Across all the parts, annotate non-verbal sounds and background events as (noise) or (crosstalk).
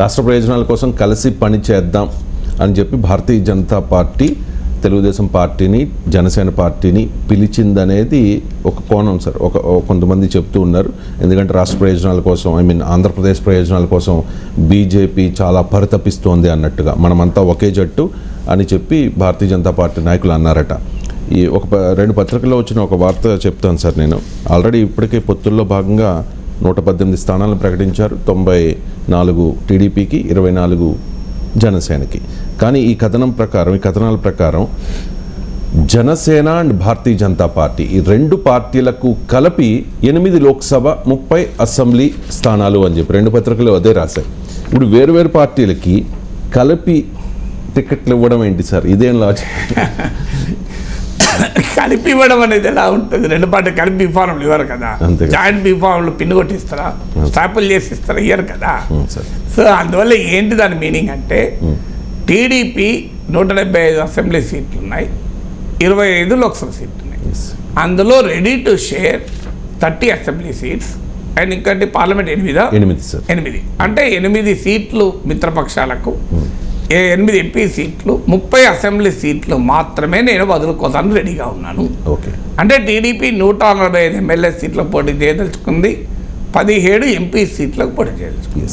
రాష్ట్ర ప్రయోజనాల కోసం కలిసి పని చేద్దాం అని చెప్పి భారతీయ జనతా పార్టీ తెలుగుదేశం పార్టీని జనసేన పార్టీని పిలిచిందనేది ఒక కోణం సార్. ఒక కొంతమంది చెప్తూ ఉన్నారు. ఎందుకంటే రాష్ట్ర ప్రయోజనాల కోసం ఐ మీన్ ఆంధ్రప్రదేశ్ ప్రయోజనాల కోసం బీజేపీ చాలా పరితపిస్తోంది అన్నట్టుగా. మనమంతా ఒకే జట్టు అని చెప్పి భారతీయ జనతా పార్టీ నాయకులు అన్నారట. ఈ ఒక రెండు పత్రికల్లో వచ్చిన ఒక వార్త చెప్తాను సార్ నేను. ఆల్రెడీ ఇప్పటికే పొత్తుల్లో భాగంగా నూట పద్దెనిమిది స్థానాలను ప్రకటించారు. తొంభై నాలుగు టీడీపీకి ఇరవై నాలుగు జనసేనకి. కానీ ఈ కథనం ప్రకారం ఈ కథనాల ప్రకారం జనసేన అండ్ భారతీయ జనతా పార్టీ ఈ రెండు పార్టీలకు కలిపి ఎనిమిది లోక్సభ ముప్పై అసెంబ్లీ స్థానాలు అని చెప్పి రెండు పత్రికలు అదే రాశాయి. ఇప్పుడు వేరు వేరు పార్టీలకి కలిపి టికెట్లు ఇవ్వడం ఏంటి సార్? ఇదేం లాజిక్ (laughs) కలిపి ఇవ్వడం అనేది ఎలా ఉంటుంది? రెండు పార్టీ కలిపి బీఫార్మ్లు ఇవ్వరు కదా. జాయింట్ బీఫార్మ్లు పిన్ కొట్టిస్తారా? స్టాపుల్ చేసి ఇస్తారా ఇయ్యరు కదా. సో అందువల్ల ఏంటి దాని మీనింగ్ అంటే టీడీపీ నూట డెబ్బై ఐదు అసెంబ్లీ సీట్లు ఉన్నాయి ఇరవై ఐదు లోక్సభ సీట్లు ఉన్నాయి అందులో ready to share thirty assembly seats and ఇంకటి parliament ఎనిమిదా? ఎనిమిది ఎనిమిది. అంటే ఎనిమిది సీట్లు మిత్రపక్షాలకు ఎనిమిది ఎంపీ సీట్లు ముప్పై అసెంబ్లీ సీట్లు మాత్రమే నేను వదులుకోవడానికి రెడీగా ఉన్నాను. ఓకే. అంటే టీడీపీ నూట నలభై ఐదు ఎమ్మెల్యే సీట్లకు పోటీ చేయదలుచుకుంది పదిహేడు ఎంపీ సీట్లకు పోటీ చేయదలుచుకుంది.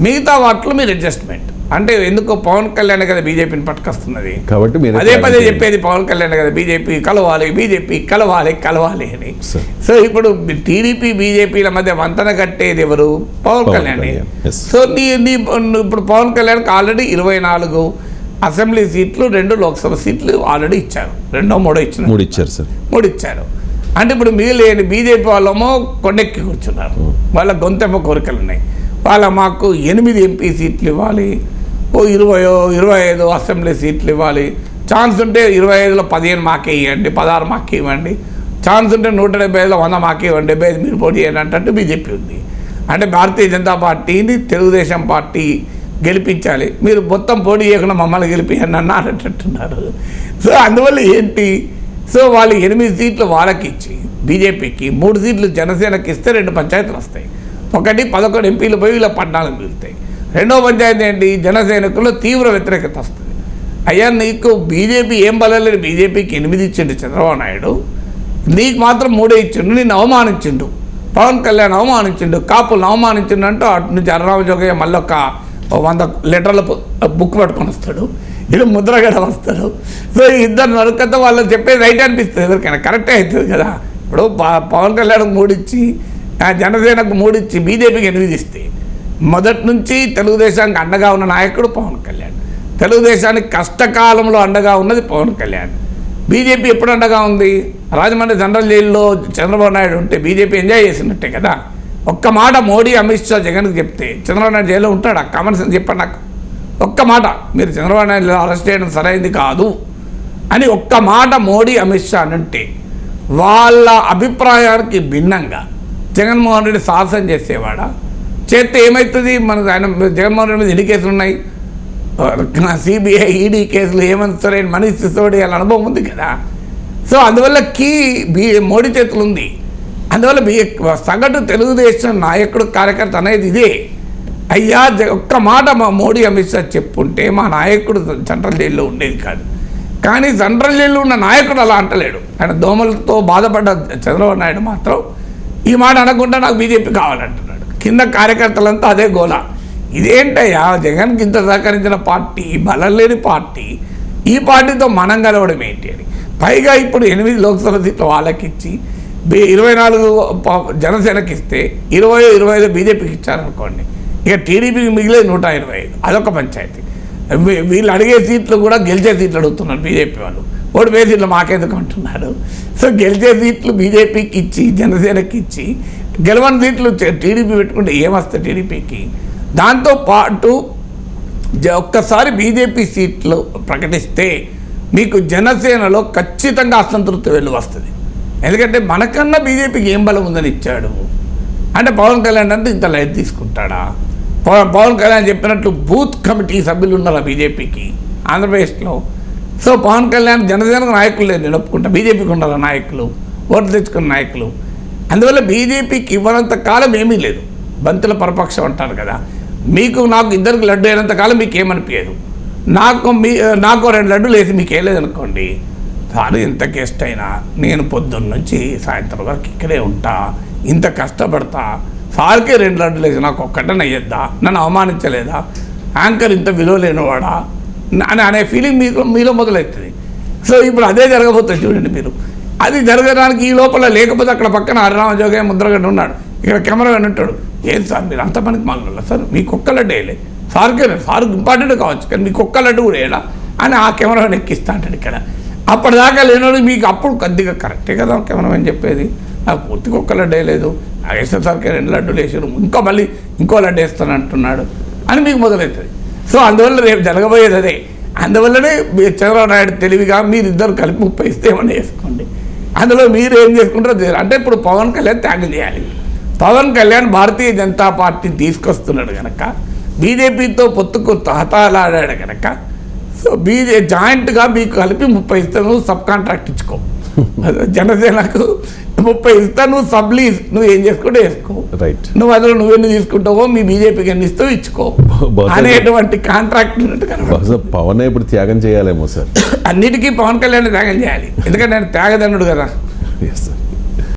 మిగతా వాటిలో మీరు అడ్జస్ట్మెంట్. అంటే ఎందుకో పవన్ కళ్యాణ్ కదా బీజేపీని పట్టుకొస్తున్నది. కాబట్టి మీరు అదే పదే చెప్పేది పవన్ కళ్యాణ్ కదా బీజేపీ కలవాలి బీజేపీ కలవాలి కలవాలి అని. సో ఇప్పుడు టీడీపీ బీజేపీల మధ్య వంతన కట్టేది ఎవరు? పవన్ కళ్యాణ్. సో నీ నీ ఇప్పుడు పవన్ కళ్యాణ్కి ఆల్రెడీ ఇరవై నాలుగు అసెంబ్లీ సీట్లు రెండు లోక్సభ సీట్లు ఆల్రెడీ ఇచ్చారు. రెండో మూడో ఇచ్చిన మూడు ఇచ్చారు సార్ మూడు ఇచ్చారు. అంటే ఇప్పుడు మిగిలిన బీజేపీ వాళ్ళేమో కొండెక్కి కూర్చున్నారు. వాళ్ళ గొంతెమ్మ కోరికలు ఉన్నాయి వాళ్ళ మాకు ఎనిమిది ఎంపీ సీట్లు ఇవ్వాలి. ఓ ఇరవయో ఇరవై ఐదు అసెంబ్లీ సీట్లు ఇవ్వాలి. ఛాన్స్ ఉంటే ఇరవై ఐదులో పదిహేను మాకే ఇవ్వండి పదహారు మాకే ఇవ్వండి. ఛాన్స్ ఉంటే నూట డెబ్బై ఐదులో వంద మాకే ఇవ్వండి డెబ్బై ఐదు మీరు పోటీ చేయండి అంటే బీజేపీ ఉంది. అంటే భారతీయ జనతా పార్టీని తెలుగుదేశం పార్టీ గెలిపించాలి. మీరు మొత్తం పోటీ చేయకుండా మమ్మల్ని గెలిపించండి అన్న అనేటట్టున్నారు సో అందువల్ల ఏంటి? సో వాళ్ళు ఎనిమిది సీట్లు వాళ్ళకి ఇచ్చి బీజేపీకి మూడు సీట్లు జనసేనకి ఇస్తే రెండు పంచాయతీలు వస్తాయి. ఒకటి పదకొండు ఎంపీలు పోయి ఇలా పద్నాలుగు మిగులుతాయి. రెండో పంచాయతీ ఏంటి? జనసైనికుల్లో తీవ్ర వ్యతిరేకత వస్తుంది. అయ్యా నీకు బీజేపీ ఏం బలలేదు బీజేపీకి ఎనిమిది ఇచ్చిండు చంద్రబాబు నాయుడు. నీకు మాత్రం మూడే ఇచ్చిండు. నిన్ను అవమానించిండు. పవన్ కళ్యాణ్ అవమానించిండు. కాపులను అవమానించిండు అంటూ అటు నుంచి అర్రామ జోగయ్య మళ్ళీ ఒక వంద లీటర్ల బుక్ పట్టుకొని వస్తాడు. ఇటు ముద్రగడ వస్తాడు. సో ఇద్దరు నరుకతో వాళ్ళు చెప్పేది రైట్ అనిపిస్తుంది. ఎవరికైనా కరెక్టే అవుతుంది కదా. ఇప్పుడు ప- పవన్ కళ్యాణ్ మూడిచ్చి జనసేనకు మూడిచ్చి బీజేపీకి ఎనిమిది ఇస్తే మొదటి నుంచి తెలుగుదేశానికి అండగా ఉన్న నాయకుడు పవన్ కళ్యాణ్. తెలుగుదేశానికి కష్టకాలంలో అండగా ఉన్నది పవన్ కళ్యాణ్. బీజేపీ ఎప్పుడు అండగా ఉంది? రాజమండ్రి జనరల్ జైల్లో చంద్రబాబు నాయుడు ఉంటే బీజేపీ ఎంజాయ్ చేసినట్టే కదా? ఒక్క మాట మోడీ అమిత్ షా జగన్కి చెప్తే చంద్రబాబు నాయుడు జైల్లో ఉంటాడు? ఆ కామన్ సెన్స్ చెప్పండి నాకు. ఒక్క మాట మీరు చంద్రబాబు నాయుడు అరెస్ట్ చేయడం సరైంది కాదు అని ఒక్క మాట మోడీ అమిత్ షా అంటే వాళ్ళ అభిప్రాయానికి భిన్నంగా జగన్మోహన్ రెడ్డి సాహసం చేసేవాడా? చేస్తే ఏమవుతుంది మన ఆయన జగన్మోహన్ రెడ్డి మీద ఎన్ని కేసులు ఉన్నాయి? సిబిఐ ఈడీ కేసులు ఏమంత సరే మనీష్ సిసోడి వాళ్ళ అనుభవం ఉంది కదా. సో అందువల్ల కీ బీ మోడీ చేతులు ఉంది. అందువల్ల బీ సగటు తెలుగుదేశం నాయకుడు కార్యకర్త అనేది ఇదే. అయ్యా జ- ఒక్క మాట మా మోడీ అమిత్ షా చెప్పుంటే మా నాయకుడు సెంట్రల్ జైల్లో ఉండేది కాదు. కానీ సెంట్రల్ జైల్లో ఉన్న నాయకుడు అలా అంటలేడు. ఆయన దోమలతో బాధపడ్డ చంద్రబాబు నాయుడు మాత్రం ఈ మాట అనకుండా నాకు బీజేపీ కావాలంట. కింద కార్యకర్తలంతా అదే గోల. ఇదేంటయ్యా? జగన్కి ఇంత సహకరించిన పార్టీ బలం లేని పార్టీ. ఈ పార్టీతో మనం కలవడం ఏంటి అని. పైగా ఇప్పుడు ఎనిమిది లోక్సభ సీట్లు వాళ్ళకిచ్చి బి- ఇరవై నాలుగు జనసేనకి ఇస్తే ఇరవై ఇరవై ఐదు బీజేపీకి ఇచ్చారనుకోండి. ఇక టీడీపీకి మిగిలేదు నూట ఇరవై ఐదు. అదొక పంచాయతీ. వీళ్ళు అడిగే సీట్లు కూడా గెలిచే సీట్లు అడుగుతున్నారు బీజేపీ వాళ్ళు. ఓడిపోయే సీట్లు మాకెందుకు అంటున్నారు? సో గెలిచే సీట్లు బీజేపీకి ఇచ్చి జనసేనకి ఇచ్చి గెలవని సీట్లు టీడీపీ పెట్టుకుంటే ఏమొస్తాయి టీడీపీకి? దాంతో పాటు జ- ఒక్కసారి బీజేపీ సీట్లు ప్రకటిస్తే మీకు జనసేనలో ఖచ్చితంగా అసంతృప్తి వెళ్ళి వస్తుంది. ఎందుకంటే మనకన్నా బీజేపీకి ఏం బలం ఉందని ఇచ్చాడు. అంటే పవన్ కళ్యాణ్ అంటే ఇంత లైట్ తీసుకుంటాడా? పవన్ కళ్యాణ్ చెప్పినట్లు బూత్ కమిటీ సభ్యులు ఉన్నారా బీజేపీకి? ఆంధ్రప్రదేశ్లో. సో పవన్ కళ్యాణ్ జనసేనకు నాయకులు లేదు నేను ఒప్పుకుంటా. బీజేపీకి ఉన్నారు నాయకులు? ఓట్లు తెచ్చుకున్న నాయకులు? అందువల్ల బీజేపీకి ఇవ్వనంత కాలం ఏమీ లేదు. బంతుల పరపక్షం అంటారు కదా. మీకు నాకు ఇద్దరికి లడ్డు అయినంత కాలం మీకు ఏమనిపించదు నాకు మీ నాకు రెండు లడ్డులు వేసి మీకు వేయలేదనుకోండి సార్ ఎంత గెస్ట్ అయినా నేను పొద్దున్న నుంచి సాయంత్రం వరకు ఇక్కడే ఉంటా ఇంత కష్టపడతా సార్కే రెండు లడ్డులు వేసి నాకు ఒక్కటనే అయ్యద్దా నన్ను అవమానించలేదా యాంకర్ ఇంత విలువ లేనివాడా అని అనే ఫీలింగ్ మీకు మీలో మొదలవుతుంది. సో ఇప్పుడు అదే జరగబోతుంది చూడండి మీరు. అది జరగడానికి ఈ లోపల లేకపోతే అక్కడ పక్కన హరిరామ ముద్రగడ్డ ఉన్నాడు. ఇక్కడ కెమెరా ఉంటాడు. ఏం సార్ మీరు అంత పనికి మాగల సార్ మీకు ఒక్క లడ్డు వేయలే. సార్కే సార్ ఇంపార్టెంట్ కావచ్చు కానీ మీకు ఒక్క లడ్డు కూడా వేయాలా? అని ఆ కెమెరా ఎక్కిస్తా అంటాడు ఇక్కడ. అప్పటిదాకా లేనోడు మీకు అప్పుడు కొద్దిగా కరెక్టే కదా కెమెరామెన్ చెప్పేది? నాకు పూర్తిగా ఒక్క లడ్డు వేయలేదు. నాగేశ్వర సార్కే రెండు లడ్డులు వేసారు ఇంకో మళ్ళీ ఇంకో లడ్డు వేస్తాను అంటున్నాడు. అని మీకు మొదలవుతుంది సో అందువల్ల రేపు జరగబోయేది అదే. అందువల్లనే చంద్రబాబు నాయుడు తెలివిగా మీరు ఇద్దరు కలిపి ముప్పై ఇస్తే ఏమన్నా వేసుకోండి. అందులో మీరు ఏం చేసుకుంటారో అంటే ఇప్పుడు పవన్ కళ్యాణ్ త్యాగం చేయాలి. పవన్ కళ్యాణ్ భారతీయ జనతా పార్టీని తీసుకొస్తున్నాడు కనుక బీజేపీతో పొత్తుకు తహతాలాడాడు కనుక సో బీజే జాయింట్గా మీకు కలిపి ముప్పై ఇస్తాను సబ్ కాంట్రాక్ట్ ఇచ్చుకో. జనసేనకు ముప్పై ఇస్తాను నువ్వు సబ్లీజ్ నువ్వు ఏం చేసుకుంటే వేసుకో. రైట్ నువ్వు అందులో నువ్వెన్ని తీసుకుంటావో మీ బీజేపీకి ఎన్ని ఇస్తావు ఇచ్చుకో. అనేటువంటి కాంట్రాక్ట్ ఉన్నట్టు పవనే ఇప్పుడు త్యాగం చేయాలేమో సార్. అన్నిటికీ పవన్ కళ్యాణ్ త్యాగం చేయాలి. ఎందుకంటే ఆయన త్యాగదన్నుడు కదా.